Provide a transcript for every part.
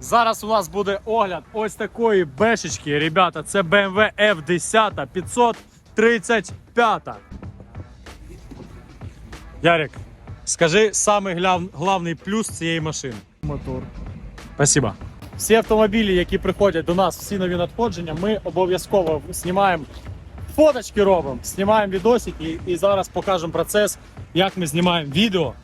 Зараз у нас буде огляд ось такої бешечки. Ребята, це BMW F10 535. Ярик, скажи самий главний плюс цієї машини. Мотор. Спасибо. Всі автомобілі, які приходять до нас, всі нові надходження, ми обов'язково знімаємо фоточки робимо, знімаємо відосики і зараз покажемо процес, як ми знімаємо відео.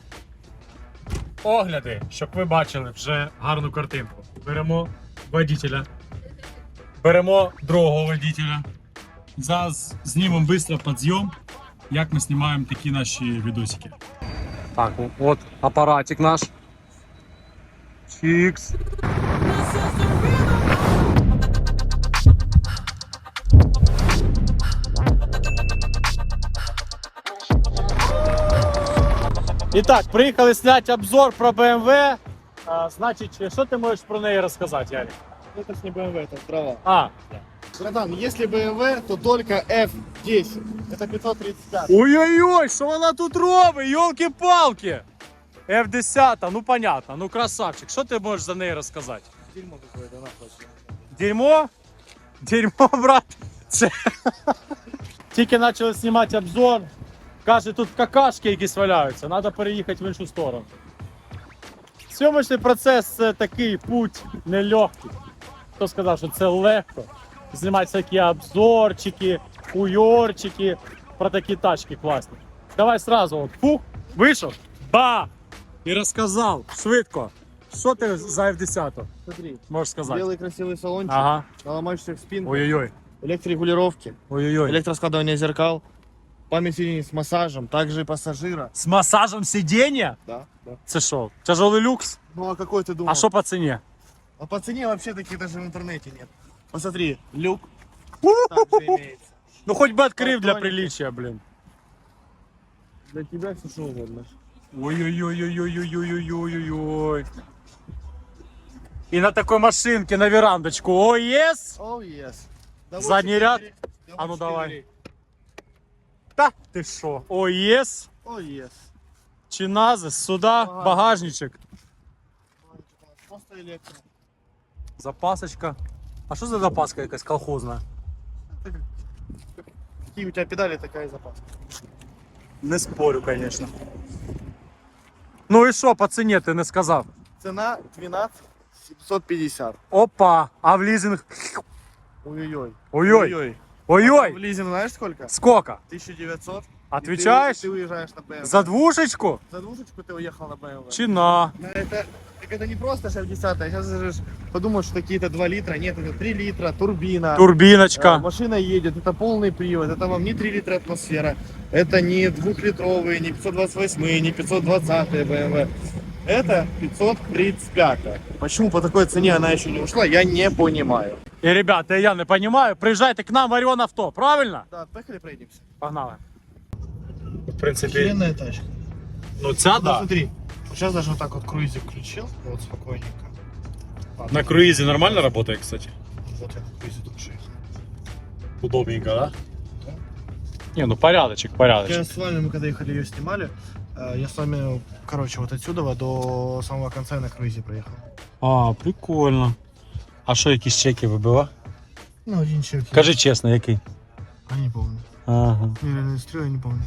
Огляди, щоб ви бачили вже гарну картинку. Беремо водителя, беремо другого водителя. Зараз знімемо швидко підйом, як ми знімаємо такі наші відосики. Так, от апаратик наш. Чікс. І так, приїхали зняти обзор про BMW. А, значить, що ти можеш про неї розказати, Ярик? Это ж не BMW, это трава. А, Братан, если BMW, то только F10. Это 535. ой-ой-ой, що вона тут робить? Йолки-палки! F10, ну понятно, ну красавчик. Що ти можеш за неї розказати? Дерьмо какое-то, нахуй. Дерьмо? Дерьмо, брат. Це... Тільки почали знімати обзор. Каже, тут какашки якісь валяються, треба переїхати в іншу сторону. Сьомочний процес це такий путь нелегкий. Хто сказав, що це легко. Знімати всякі обзорчики, уйорчики про такі тачки класні. Давай сразу, от, фух, вийшов, ба! І розказав швидко. Що ти за F10 Смотри, можеш сказати? белый красивый салончик, Ага. наломаешься в спинку, Ой-ой-ой. электрорегулировки, Ой-ой-ой. электроскладывание зеркал, память сидений с массажем, также и пассажира. З масажем сидіння? Да, да. Це що? Тяжелий люкс? Ну а какой ты думал? А що по ціні? А по цене вообще таких даже в интернете нет. Посмотри, люк также имеется. Ну хоч би відкрив для Патроніки. приличия, блін. Для тебя все что угодно. Ой-ой-ой-ой-ой-ой-ой-ой-ой. І на такой машинке на верандочку. О, єс! Oh yes. Задний ряд? Довольно А ну четыре. давай. Та ти що? О, єс! Oh yes. Чиназис, сюди, Ага. багажничок, Просто электро. запасочка. А що за запаска якась колхозна? Какие у тебя педали, такая и запас. Не спорю, звісно. Ну і що по ціні ти не сказав? Цена 12 750. Опа, а в лізинг? Ой-ой-ой. Ой-ой, В ой-ой, лизинг знаешь сколько? сколько? 1900. Отвечаешь? И ты, ты уезжаешь на BMW. За двушечку? За двушечку ты уехал на BMW. Чи на? Но это, так это не просто шеф 10 Сейчас же подумаешь, что какие-то 2 литра. Нет, это 3 литра, турбина. Э, Турбіночка. Машина едет, это полный привод, это вам не 3 литра атмосфера, это не двухлитровые, не 528, не 520 BMW. Это 535. Почему по такой цене она еще не ушла, я не понимаю. І, ребята, я не розумію, приїжджайте к нам в Оріон Авто, правильно? Да, поехали пройдемся. Погнали. В принципі, Охеренная тачка. ну ця Да, смотри, сейчас даже вот так вот круизик включил, вот спокойненько. Ладно, На круїзі нормально працює, кстати. Вот я на круизе только что ехал. Удобненько, да? Да. Не, ну порядочек, порядочек. Я с вами, мы когда ехали ее снимали, э, я с вами, короче, вот отсюда до самого конца на круизе проехал. А, прикольно. А що якісь чеки вибила? Ну, один чек. Кажи чесно, який? Я не помню. Ага. Не, стрел, я не помню.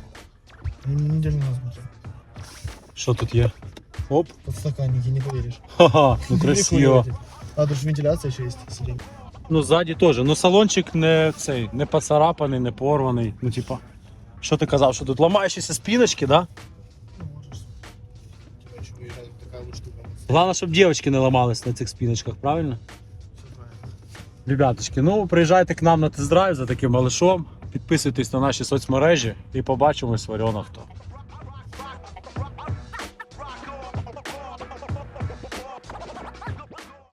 Я неделю назад смотрел. Що тут є? Оп. Подстаканники, не поверишь. Ха-ха, ну красиво. А, тут же вентиляция еще есть, сиденье. Ну, ззаді теж. Ну, салончик не цей, не поцарапаний, не порваний. Ну, типа. Що ти казав, що тут ламаючіся спіночки, да? Ну. Головне, щоб дівчатки не ламались на цих спіночках, правильно. Ребяточки, ну приїжджайте к нам на тест-драйв за таким малышом. Підписуйтесь на наші соцмережі і побачимось в Авто.